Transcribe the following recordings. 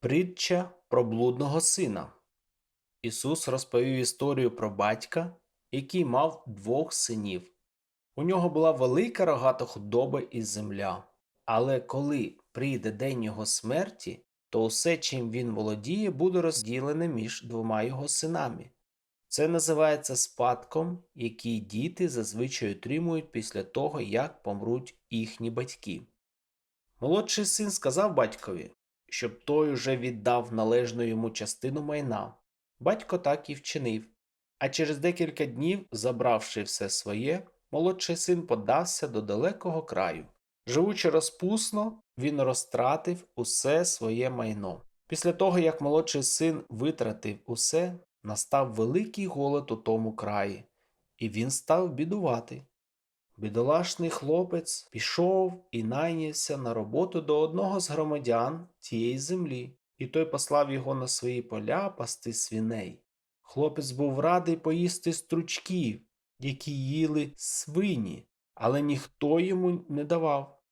Притча про блудного сина. Ісус розповів історію про батька, який мав двох синів. У нього була велика рогата худоба і земля. Але коли прийде день його смерті, то усе, чим він володіє, буде розділене між двома його синами. Це називається спадком, який діти зазвичай отримують після того, як помруть їхні батьки. Молодший син сказав батькові, щоб той уже віддав належну йому частину майна. Батько так і вчинив. А через декілька днів, забравши все своє, молодший син подався до далекого краю. Живучи розпусно, він розтратив усе своє майно. Після того, як молодший син витратив усе, настав великий голод у тому краї, і він став бідувати. Бідолашний хлопець пішов і найнявся на роботу до одного з громадян тієї землі, і той послав його на свої поля пасти свиней. Хлопець був радий поїсти стручків, які їли свині, але ніхто йому не давав.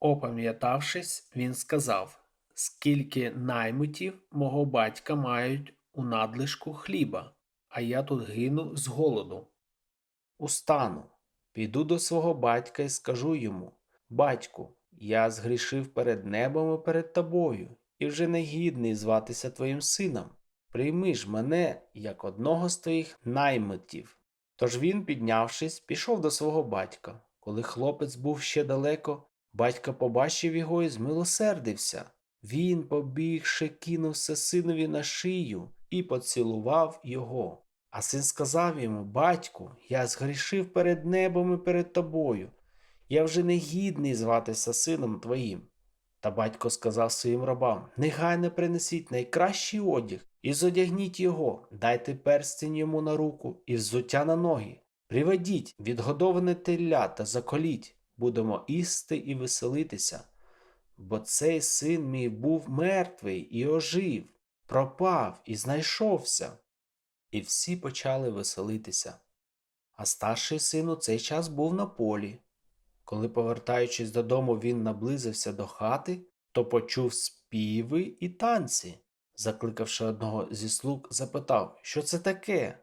Опам'ятавшись, він сказав, скільки наймитів мого батька мають у надлишку хліба, а я тут гину з голоду. Устану, піду до свого батька і скажу йому: Батьку, я згрішив перед небом і перед тобою, і вже не гідний зватися твоїм сином. Прийми ж мене як одного з твоїх наймитів. Тож він, піднявшись, пішов до свого батька. Коли хлопець був ще далеко, батько побачив його і змилосердився. Він, побігши, кинувся синові на шию і поцілував його. А син сказав йому: Батьку, я згрішив перед небом і перед тобою. Я вже не гідний зватися сином твоїм. Та батько сказав своїм рабам: Негайно принесіть найкращий одяг і зодягніть його, дайте перстень йому на руку і взуття на ноги. Приведіть відгодоване телля та заколіть, будемо істи і веселитися. Бо цей син мій був мертвий і ожив, пропав і знайшовся. І всі почали веселитися. А старший син у цей час був на полі. Коли, повертаючись додому, він наблизився до хати, то почув співи і танці. Закликавши одного зі слуг, запитав, що це таке.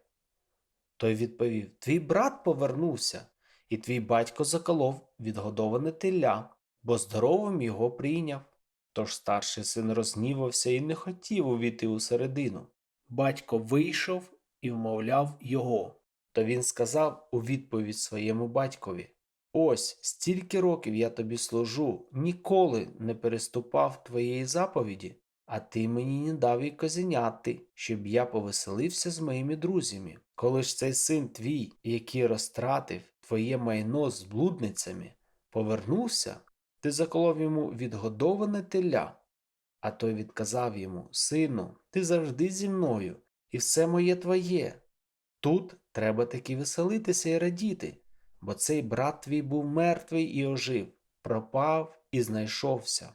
Той відповів: Твій брат повернувся, і твій батько заколов відгодоване теля, бо здоровим його прийняв. Тож старший син рознівався і не хотів увійти усередину. Батько вийшов і вмовляв його. То він сказав у відповідь своєму батькові: Ось стільки років я тобі служу, ніколи не переступав твоєї заповіді, а ти мені не дав і козеняти, щоб я повеселився з моїми друзями. Коли ж цей син твій, який розтратив твоє майно з блудницями, повернувся, ти заколов йому відгодоване теля. А той відказав йому: Сину, ти завжди зі мною, і все моє твоє. Тут треба таки веселитися і радіти, бо цей брат твій був мертвий і ожив, пропав і знайшовся.